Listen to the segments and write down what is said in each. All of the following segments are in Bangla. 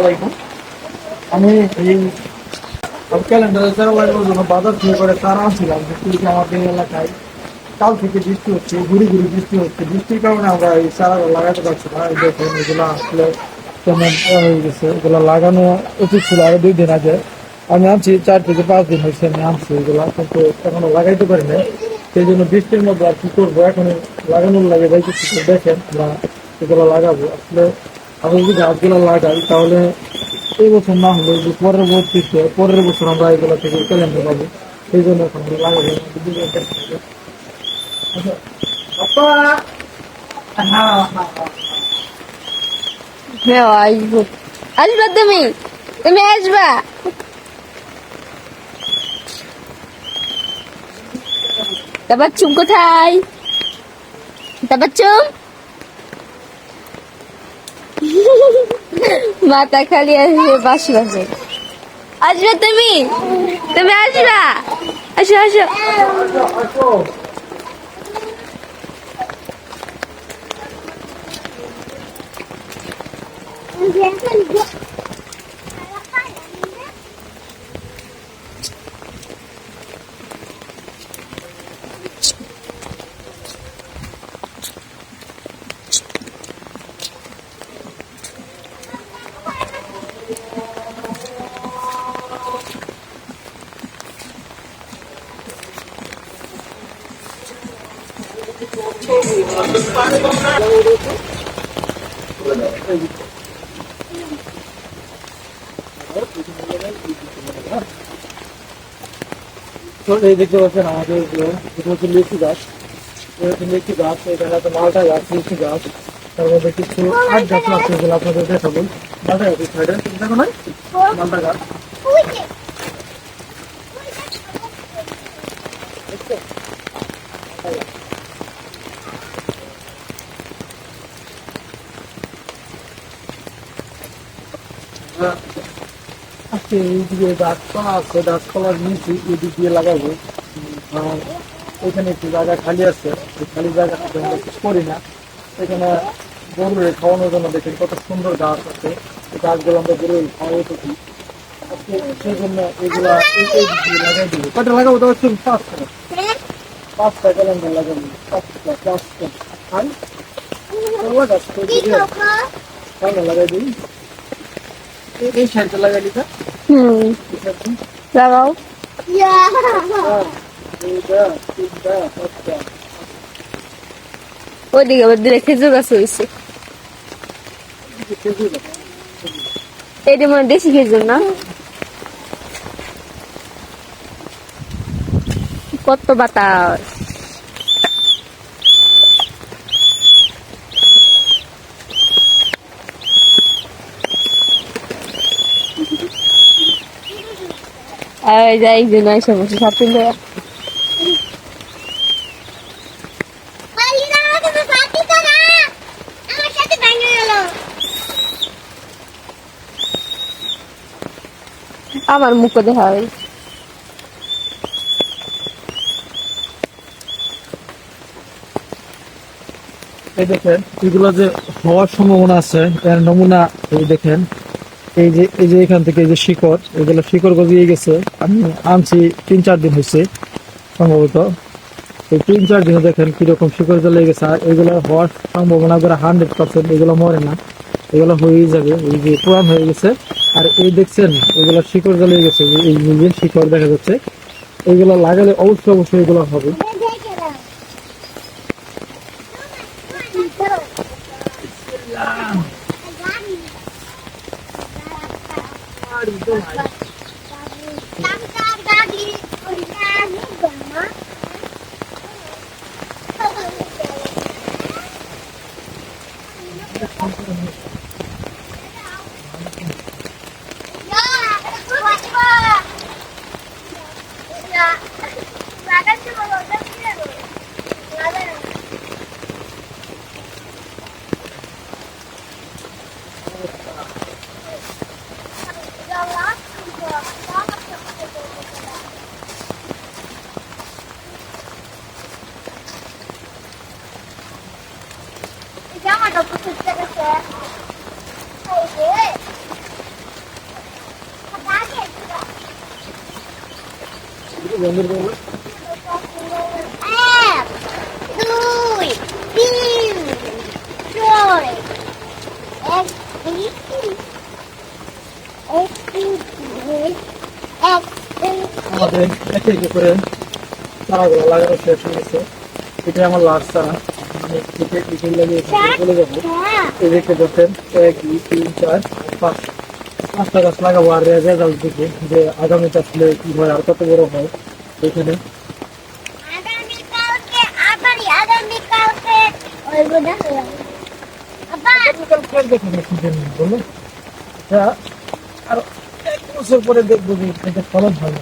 আলাইকুম আমি এই বাজার থেকে থেকে বৃষ্টি হচ্ছে ঘুরি ঘুরি বৃষ্টি হচ্ছে। আমরা এই চারাগুলো লাগাতে পারছি না। দেখুন, এগুলো হয়ে গেছে। লাগানো উচিত ছিল আরও দুই দিন আগে। আমি আনছি, চার থেকে পাঁচ দিন হয়েছে আমি আনছি এগুলা, কিন্তু এখনও লাগাইতে পারি না সেই জন্য বৃষ্টির মধ্যে আর কি করব? এখন লাগানোর লাগে দেখেন এগুলো লাগাবো আসলে আমি যদি গাছগুলো লাগাই তাহলে এই বছর না হলে যে পরবর্তীতে পরের বছর আমরা এগুলো থেকে ক্যালেন্ডার পাবো সেই জন্য এখন আমরা লাগাবো আচ্ছা, আপা হ্যাঁ হ্যাঁ হ্যাঁ হ্যাঁ আসব আসবা তুমি তুমি আসবা তারপর চুম কোথায় তারপর চুম মাথা খালি আসবে বাসি বাসে আসবে তুমি? তুমি আসবা? আসো আসো। আসো তো এই দেখতে পাচ্ছেন আমাদের এগুলো এটা হচ্ছে লিচু গাছ এটা হচ্ছে লিচু গাছ এখানে আছে মালটা গাছ লিচু গাছ তার মধ্যে কিছু আট গাছ আছে যেগুলো আপনাদের দেখাবো মালটা গাছ সাইডে দেখো না মালটা গাছ আজকে এইদিকে গাছপালা আছে গাছপালার নিচে এদিক দিয়ে লাগাবো। আর এখানে একটু জায়গা খালি আছে এই খালি জায়গাটা আমরা কিছু করি না। এখানে গরুরে খাওয়ানোর জন্য দেখেন কত সুন্দর গাছ আছে। এই গাছগুলো আমরা গরু খাওয়াই থাকি আজকে সেই জন্য এগুলা লাগাই দিব। কটা লাগাবো তো হচ্ছে পাঁচটা। পাঁচটা ক্যালেন্ডার লাগাবো। পাঁচটা পাঁচটা। আর? লাগাস লাগাই দিই এই সাইডটা লাগাই দিতা হুম। লাগাও। ওইদিকে আবার দিলে খেজুর গাছ হয়েছে এটা মানে দেশি খেজুর না? কত বাতাস। এই যাই যে নয় সমস্যা সাত দিন ধরে আমার মুখ দেখা হয়? এই দেখেন এগুলো যে হওয়ার সম্ভাবনা আছে এর নমুনা এই দেখেন। এই যে এই যে এখান থেকে এই যে শিকড়, এগুলো শিকড় গজিয়ে গেছে। আমি আনছি তিন চার দিন হয়েছে, সম্ভবত। এই তিন চার দিনে দেখেন কীরকম শিকড় জ্বলে গেছে, আর এগুলো হওয়ার সম্ভাবনা করে হান্ড্রেড পার্সেন্ট এগুলো মরে না। এগুলো হয়েই যাবে, এই যে পুরান হয়ে গেছে। আর এই দেখছেন, এগুলো শিকড় জ্বলে গেছে, এই- যে শিকড় দেখা যাচ্ছে। এগুলো লাগালে অবশ্যই অবশ্যই এগুলো হবে। Ya, ya, ya, ya, ya, বন্ধুর এক আমাদের একে একে করে চারাগুলো লাগানো শেষ হয়ে আমার লাস্ট চারা আমি কেটে কেটে লাগিয়ে চলে যাব এই এক দুই তিন চার পাঁচ পাঁচটা গাছ লাগাবো আর রেজাল্ট দেখে যে আগামীতে আসলে কি হয় আর কত বড় হয় এখানে। আর এক বছর পরে দেখব যে এটা ফলন হয়।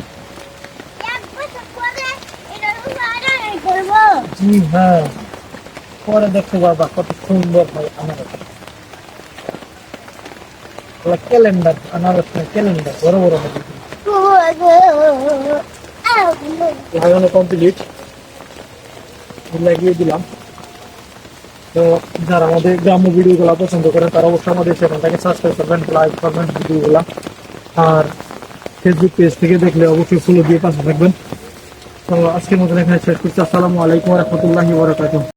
পরে জি হ্যাঁ দেখতে পারবা কত সুন্দর হয় আনারস ক্যালেন্ডার আনারস না ক্যালেন্ডার বড় বড় হবে লাগানো কমপ্লিট লাগিয়ে দিলাম তো যারা আমাদের গ্রাম্য ভিডিওগুলো পছন্দ করেন তারা অবশ্যই আমাদের চ্যানেলটাকে সাবস্ক্রাইব করবেন লাইক করবেন ভিডিওগুলো আর ফেসবুক পেজ থেকে দেখলে অবশ্যই ফলো দিয়ে পাশে থাকবেন তো আজকের মতন এখানে শেষ করছি আসসালামু আলাইকুম রহমতুল্লাহি বরাকাতুহ